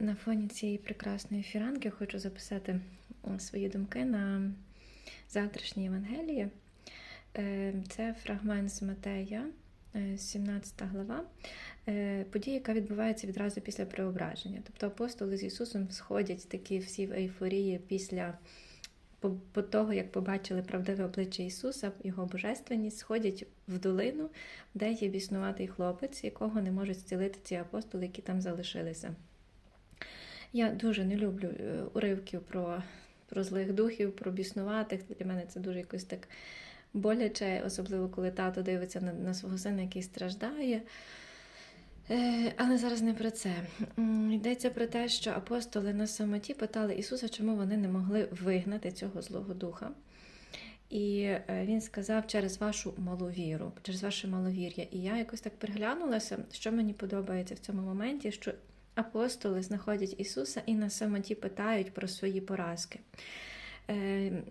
На фоні цієї прекрасної фіранки хочу записати е, свої думки на завтрашнє Євангеліє. Е, Це фрагмент з Матея, е, 17 глава, е, подія, яка відбувається відразу після преображення. Тобто апостоли з Ісусом сходять такі всі в ейфорії після по, по того, як побачили правдиве обличчя Ісуса, Його божественність, сходять в долину, де є біснуватий хлопець, якого не можуть зцілити ці апостоли, які там залишилися. Я дуже не люблю е, уривків про, про злих духів, про біснуватих. Для мене це дуже якось так боляче, особливо коли тато дивиться на, на свого сина, який страждає. Е, Але зараз не про це. Йдеться про те, що апостоли на самоті питали Ісуса, чому вони не могли вигнати цього злого духа. І е, він сказав через вашу маловіру, через ваше маловір'я. І я якось так приглянулася, що мені подобається в цьому моменті, що апостоли знаходять Ісуса і на самоті питають про свої поразки. Е,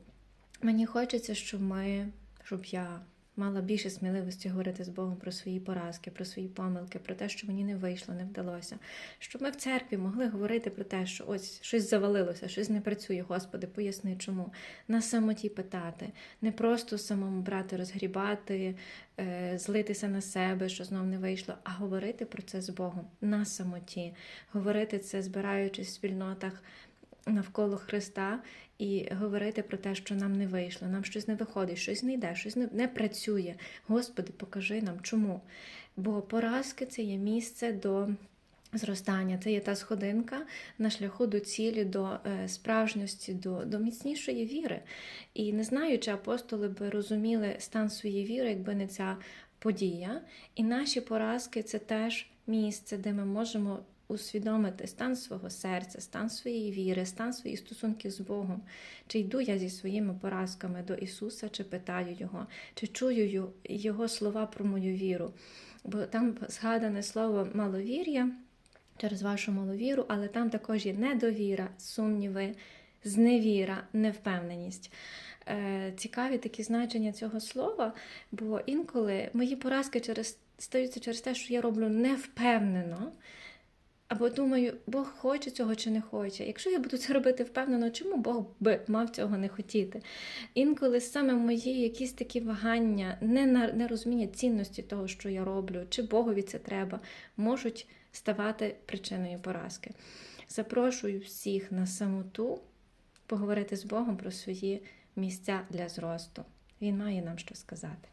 Мені хочеться, щоб ми, щоб я мала більше сміливості говорити з Богом про свої поразки, про свої помилки, про те, що мені не вийшло, не вдалося. Щоб ми в церкві могли говорити про те, що ось щось завалилося, щось не працює, Господи, поясни чому. На самоті питати, не просто самому брати, розгрібати, е, злитися на себе, що знов не вийшло, а говорити про це з Богом на самоті, говорити це, збираючись в спільнотах навколо Христа і говорити про те, що нам не вийшло, нам щось не виходить, щось не йде, щось не, не працює. Господи, покажи нам, чому. Бо поразки це є місце до. Зростання це є та сходинка на шляху до цілі, до е, справжності, до, до міцнішої віри. І не знаю, чи апостоли би розуміли стан своєї віри, якби не ця подія. І наші поразки це теж місце, де ми можемо усвідомити стан свого серця, стан своєї віри, стан своїх стосунків з Богом. Чи йду я зі своїми поразками до Ісуса, чи питаю Його, чи чую Його слова про мою віру. Бо там згадане слово маловір'я через вашу маловіру, але там також є недовіра, сумніви, зневіра, невпевненість. Е, Цікаві такі значення цього слова, бо інколи мої поразки через, стаються через те, що я роблю невпевнено. Або думаю, Бог хоче цього чи не хоче. Якщо я буду це робити впевнено, чому Бог би мав цього не хотіти? Інколи саме мої якісь такі вагання, не на- нерозуміння цінності того, що я роблю, чи Богові це треба, можуть ставати причиною поразки. Запрошую всіх на самоту поговорити з Богом про свої місця для зросту. Він має нам що сказати.